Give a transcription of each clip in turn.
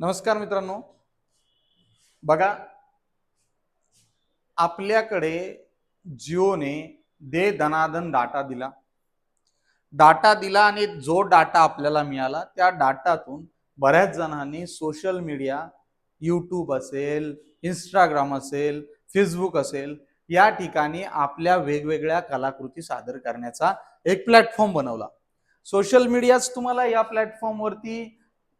नमस्कार मित्रांनो. बघा आपल्याकडे जिओने दे दनादन डाटा दिला. डाटा दिला आणि जो डाटा आपल्याला मिळाला त्या डाटातून बऱ्याच जणांनी सोशल मीडिया यूट्यूब असेल इंस्टाग्राम असेल फेसबुक असेल या ठिकाणी आपल्या वेगवेगळ्या कलाकृती सादर करण्याचा एक प्लॅटफॉर्म बनवला. सोशल मीडियाच तुम्हाला या प्लॅटफॉर्मवरती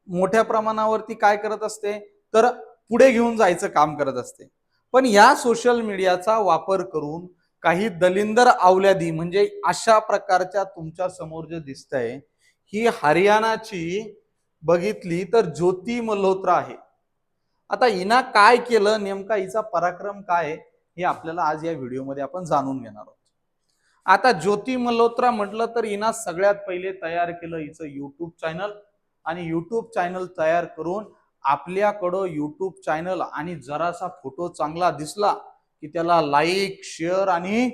मोठ्या प्रमाणावरती काय करत असते? तर पुढे घेऊन जायचं काम करत असते. पण या सोशल मीडियाचा वापर करून काही दलिंदर आवल्यादी म्हणजे अशा प्रकारच्या तुमच्यासमोर जे दिसतंय ही हरियाणाची बघितली तर ज्योती मल्होत्रा आहे. आता हिना काय केलं नेमका हिचा पराक्रम काय हे आपल्याला आज या व्हिडिओमध्ये आपण जाणून घेणार आहोत. आता ज्योती मल्होत्रा म्हटलं तर हिना सगळ्यात पहिले तयार केलं हिचं युट्यूब चॅनल आणि यूट्यूब चॅनल तयार करून आपल्याकडं यूट्यूब चॅनल आणि जरासा फोटो चांगला दिसला की त्याला लाईक शेअर आणि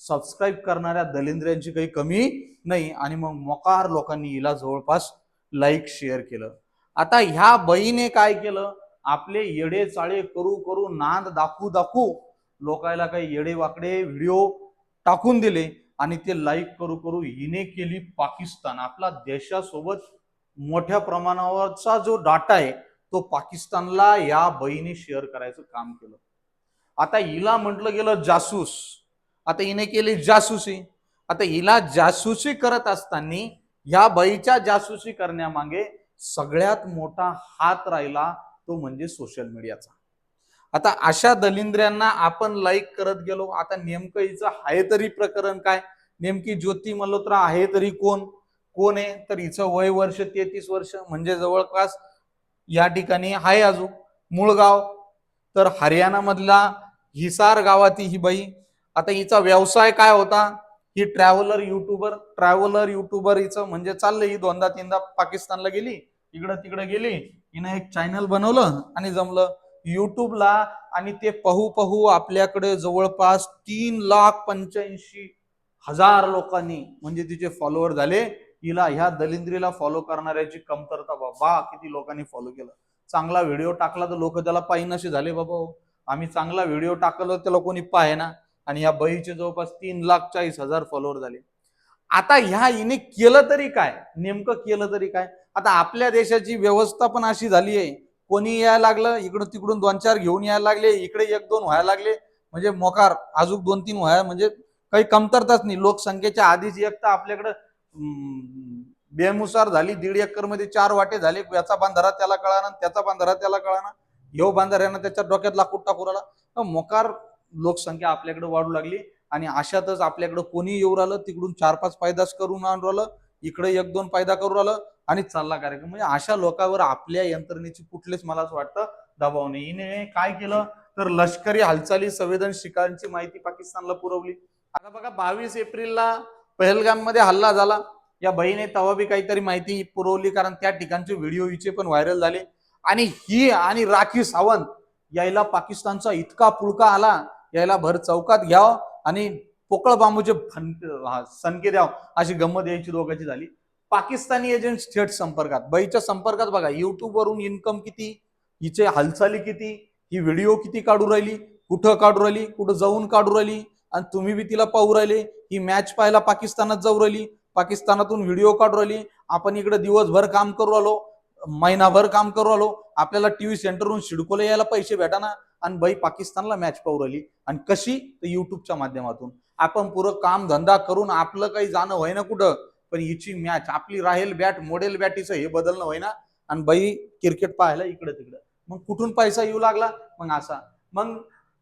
सबस्क्राईब करणाऱ्या दलिंद्र्यांची काही कमी नाही. आणि मग मोकार लोकांनी हिला जवळपास लाईक शेअर केलं. आता ह्या बहीने काय केलं? आपले येडे चाळे करू करू नांद दाखवू दाखवू लोकायला काही येडे वाकडे व्हिडिओ टाकून दिले आणि ते लाईक करू करू हिने केली पाकिस्तान. आपला देशासोबत मोठ्या प्रमाणावरचा जो डाटा आहे तो पाकिस्तानला या बहीने शेअर करायचं काम केलं. आता हिला म्हटलं गेलं जासूस. आता हिने केली जासूसी. आता हिला जासूसी करत असताना या बाईच्या जासूसी करण्यामागे सगळ्यात मोठा हात राहिला तो म्हणजे सोशल मीडियाचा आता अशा दलिंद्र्यांना आपण लाईक करत गेलो. आता नेमकं हिचं आहे तरी प्रकरण काय? नेमकी ज्योती मल्होत्रा आहे तरी कोण? कोण आहे? तर हिचं वय वर्ष तेहतीस वर्ष म्हणजे जवळपास या ठिकाणी आहे अजून. मूळ गाव. तर हरियाणामधला हिसार गावातील ही बाई. आता हिचा व्यवसाय काय होता? ही ट्रॅव्हलर युट्यूबर ट्रॅव्हलर युट्यूबर हिचं म्हणजे चाललंय. ही दोनदा तीनदा पाकिस्तानला गेली. इकडं तिकडं गेली. हिनं एक चॅनल बनवलं आणि जमलं युट्यूबला आणि ते पाहू पाहू आपल्याकडे जवळपास तीन लाख पंच्याऐंशी हजार लोकांनी म्हणजे तिचे फॉलोअर झाले. हिला ह्या दलिंद्रीला फॉलो करणाऱ्याची कमतरता बाबा किती लोकांनी फॉलो केलं. चांगला व्हिडिओ टाकला तर लोक त्याला पाहिनसे झाले बाबा. हो. आम्ही चांगला व्हिडिओ टाकलं त्याला कोणी पाहेना आणि या बहीचे जवळपास तीन लाख चाळीस हजार फॉलोअर झाले. आता ह्या हिने केलं तरी काय? नेमकं केलं तरी काय? आता आपल्या देशाची व्यवस्था पण अशी झाली आहे. कोणी यायला लागलं इकडून तिकडून दोन चार घेऊन यायला लागले इकडे एक दोन व्हायला लागले. म्हणजे मोकार अजून दोन तीन व्हायला म्हणजे काही कमतरताच नाही. लोकसंख्येच्या आधीच एक तर आपल्याकडं बेमुसार झाली दीड एकरमध्ये चार वाटे झाले याचा बांधारा त्याला कळाना त्याचा बांधारा त्याला कळाना. ह्यो बांधाऱ्यानं त्याच्या डोक्यात लाकूड टाकू राहिला. मोकार लोकसंख्या आपल्याकडे वाढू लागली आणि अशातच आपल्याकडे कोणी येऊ राहिलं तिकडून चार पाच पायदास करून आणून राहिलं इकडे एक दोन पायदा करू राहिलं आणि चालला कार्यक्रम. म्हणजे अशा लोकांवर आपल्या यंत्रणेची कुठलेच मला असं वाटतं दबाव नाही. हिने काय केलं? तर लष्करी हालचाली संवेदन शिकारांची माहिती पाकिस्तानला पुरवली. आता बघा बावीस एप्रिलला पहलगाममध्ये हल्ला झाला. या बहीने तेव्हा बी काहीतरी माहिती पुरवली कारण त्या ठिकाणचे व्हिडिओ हिचे पण व्हायरल झाले. आणि ही आणि राखी सावंत यायला पाकिस्तानचा इतका पुळका आला. यायला भर चौकात घ्याव आणि पोकळ बांबूचे फन- सनके द्याव अशी गंमत यायची दोघांची झाली. पाकिस्तानी एजंट थेट संपर्कात. बईच्या संपर्कात बघा युट्यूबवरून इन्कम किती हिचे हालचाली किती ही व्हिडिओ किती काढू राहिली कुठं काढू राहिली कुठं जाऊन काढू राहिली आणि तुम्ही बी तिला पाहू राहिले. ही मॅच पाहायला पाकिस्तानात जाऊ राहिली. पाकिस्तानातून व्हिडिओ काढू राहिली. आपण इकडे दिवसभर काम करू आलो महिनाभर काम करू आलो आपल्याला टीव्ही सेंटरहून शिडकोला यायला पैसे भेटाना. आणि बाई पाकिस्तानला मॅच पाहू राहिली. आणि कशी? तर युट्यूबच्या माध्यमातून. आपण पुरं काम धंदा करून आपलं काही जाणं होईना कुठं. पण हिची मॅच आपली राहील बॅट मॉडेल बॅटीचं हे बदलणं होईना. आणि बाई क्रिकेट पाहायला इकडे तिकडं. मग कुठून पैसा येऊ लागला? मग असा. मग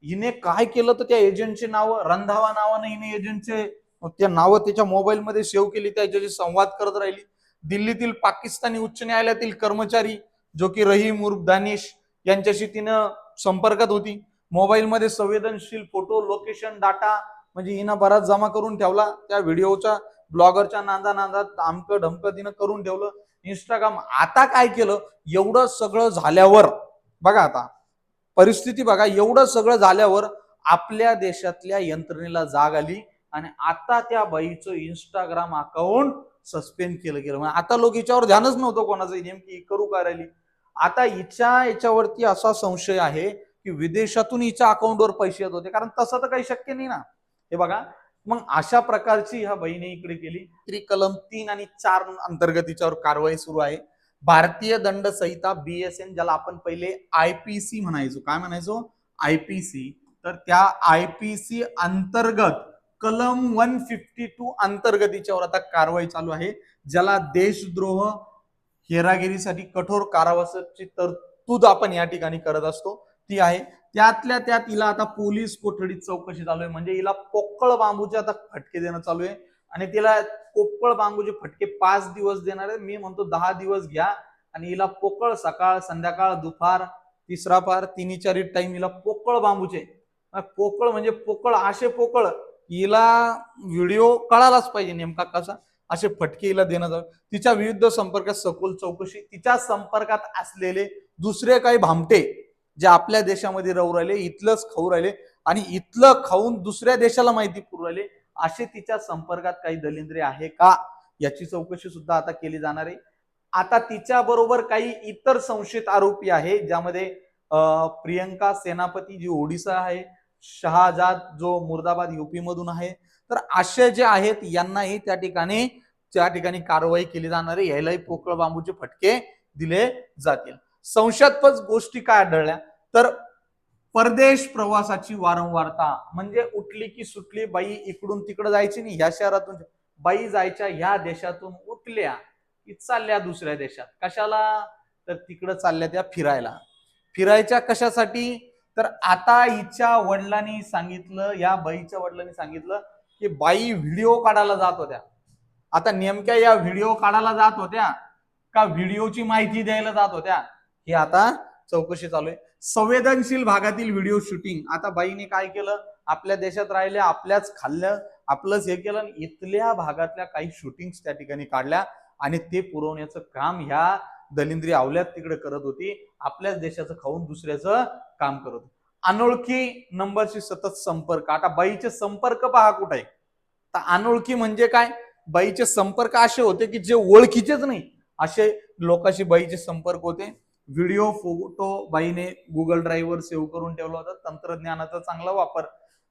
हिने काय केलं तर त्या एजंटचे नाव रंधावा नावानं हिने एजंटचे त्या नावं त्याच्या मोबाईलमध्ये सेव्ह केली त्याच्याशी संवाद करत राहिली. दिल्लीतील पाकिस्तानी उच्च न्यायालयातील कर्मचारी जो की रहीम उर्फ दानिश यांच्याशी तिनं संपर्कात होती. मोबाईलमध्ये संवेदनशील फोटो लोकेशन डाटा म्हणजे हिनं बराच जमा करून ठेवला. त्या व्हिडिओच्या ब्लॉगरच्या नांदा नांदा आमकं ढमकं तिनं करून ठेवलं. इंस्टाग्राम आता काय केलं? एवढं सगळं झाल्यावर. बघा आता. परिस्थिती बघा एवढं सगळं झाल्यावर आपल्या देशातल्या यंत्रणेला जाग आली आणि आता त्या बाईचं इंस्टाग्राम अकाउंट सस्पेंड केलं गेलं. म्हणजे आता लोक हिच्यावर ध्यानच नव्हतं कोणाचं नेमकी करू काय राहिली? आता हिच्या याच्यावरती असा संशय आहे की विदेशातून हिच्या अकाउंटवर पैसे येत होते कारण तसं तर काही शक्य नाही ना. हे बघा मग अशा प्रकारची ह्या बहिणी इकडे केली. तरी कलम तीन आणि चार अंतर्गत हिच्यावर कारवाई सुरू आहे. भारतीय दंड संहिता बीएसएन ज्याला आपण पहिले आयपीसी म्हणायचो. काय म्हणायचो? आयपीसी तर त्या आयपीसी अंतर्गत कलम वन फिफ्टी टू अंतर्गत हिच्यावर आता कारवाई चालू आहे ज्याला देशद्रोह हेरागिरीसाठी कठोर कारावासाची तरतूद आपण या ठिकाणी करत असतो. ती आहे. त्यातल्या त्यात हिला आता पोलीस कोठडीत चौकशी चालू आहे. म्हणजे हिला पोकळ बांबूचे आता फटके देणं चालू आहे. आणि तिला पोकळ बांबूचे फटके पाच दिवस देणार आहे मी म्हणतो दहा दिवस घ्या. आणि हिला पोकळ सकाळ संध्याकाळ दुपार तिसरा पार तिन्ही चारी टाइम हिला पोकळ बांबूचे. पोकळ म्हणजे पोकळ असे पोकळ. हिला व्हिडिओ कळालाच पाहिजे नेमका कसा. असे फटके हिला देणं जावं तिच्या विविध संपर्कात सखोल चौकशी तिच्या संपर्कात असलेले दुसरे काही भामटे जे आपल्या देशामध्ये राहू राहिले इथलंच खाऊ राहिले आणि इथलं खाऊन दुसऱ्या देशाला माहिती पुरू राहिले असे तिच्या संपर्कात काही दलिंद्रे आहे का? याची चौकशी सुद्धा आता केली जाणार आहे. आता तिच्या बरोबर काही इतर संशयित आरोपी आहे ज्यामध्ये प्रियंका सेनापती जी ओडिसा आहे शहाजाद जो मुर्दाबाद युपी मधून आहे. तर असे जे आहेत यांनाही त्या ठिकाणी त्या ठिकाणी कारवाई केली जाणार आहे. यायलाही पोकळ बांबूचे फटके दिले जातील. संशयास्पद गोष्टी काय आढळल्या? तर परदेश प्रवासाची वारंवारता. म्हणजे उठली की सुटली बाई इकडून तिकडे जायची नाही ह्या शहरातून बाई जायच्या ह्या देशातून उठल्या की चालल्या दुसऱ्या देशात. कशाला? तर तिकडं चालल्या त्या फिरायला. फिरायच्या कशासाठी? तर आता हिच्या वडिलांनी सांगितलं या बाईच्या वडिलांनी सांगितलं की बाई व्हिडिओ काढायला जात होत्या. आता नेमक्या या व्हिडिओ काढायला जात होत्या का व्हिडिओची माहिती द्यायला जात होत्या? हे आता चौकशी चालू आहे. संवेदनशील भागातील व्हिडिओ शूटिंग आता बाईने काय केलं? आपल्या देशात राहिले आपल्याच खाल्लं आपलंच हे केलं आणि इथल्या भागातल्या काही शूटिंग्स त्या ठिकाणी काढल्या आणि ते पुरवण्याचं काम ह्या दलिंद्री आवल्यात तिकडे करत होती. आपल्याच देशाचं खाऊन दुसऱ्याचं काम करत होती. अनोळखी नंबरशी सतत संपर्क. आता बाईचे संपर्क पहा कुठे आहे. तर अनोळखी म्हणजे काय? बाईचे संपर्क असे होते की जे ओळखीचेच नाही. असे लोकांशी बाईचे संपर्क होते. व्हिडिओ फोटो बाईने गुगल ड्राईव्हवर सेव्ह करून ठेवला होता. तंत्रज्ञानाचा चांगला वापर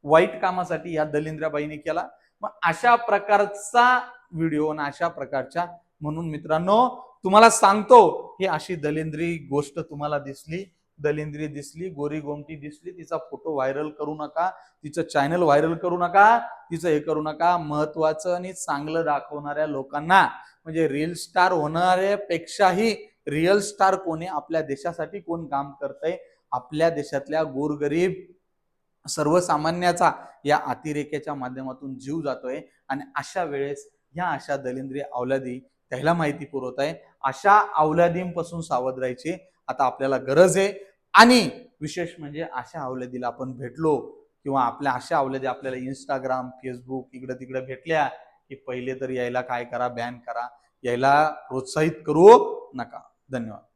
वाईट कामासाठी या दलिंद्राबाईने केला. मग अशा प्रकारचा व्हिडिओ आणि अशा प्रकारच्या म्हणून मित्रांनो तुम्हाला सांगतो ही अशी दलिंद्री गोष्ट तुम्हाला दिसली. दलिंद्री दिसली गोरी गोमटी दिसली तिचा फोटो व्हायरल करू नका तिचं चॅनल व्हायरल करू नका तिचं हे करू नका. महत्वाचं आणि चांगलं दाखवणाऱ्या लोकांना म्हणजे रील स्टार होणाऱ्यापेक्षाही रिअल स्टार कोणी आपल्या देशासाठी कोण काम करतंय? आपल्या देशातल्या गोरगरीब सर्वसामान्याचा या अतिरेक्याच्या माध्यमातून जीव जातोय. आणि अशा वेळेस ह्या अशा दलिंद्री अवलादी त्याला माहिती पुरवत आहे अशा अवलादींपासून सावध राहायची आता आपल्याला गरज आहे. आणि विशेष म्हणजे अशा अवलादीला आपण भेटलो किंवा आपल्या अशा अवलादी आपल्याला इंस्टाग्राम फेसबुक इकडं तिकडे भेटल्या की पहिले तर यायला काय करा? बॅन करा. यायला प्रोत्साहित करू नका. धन्यवाद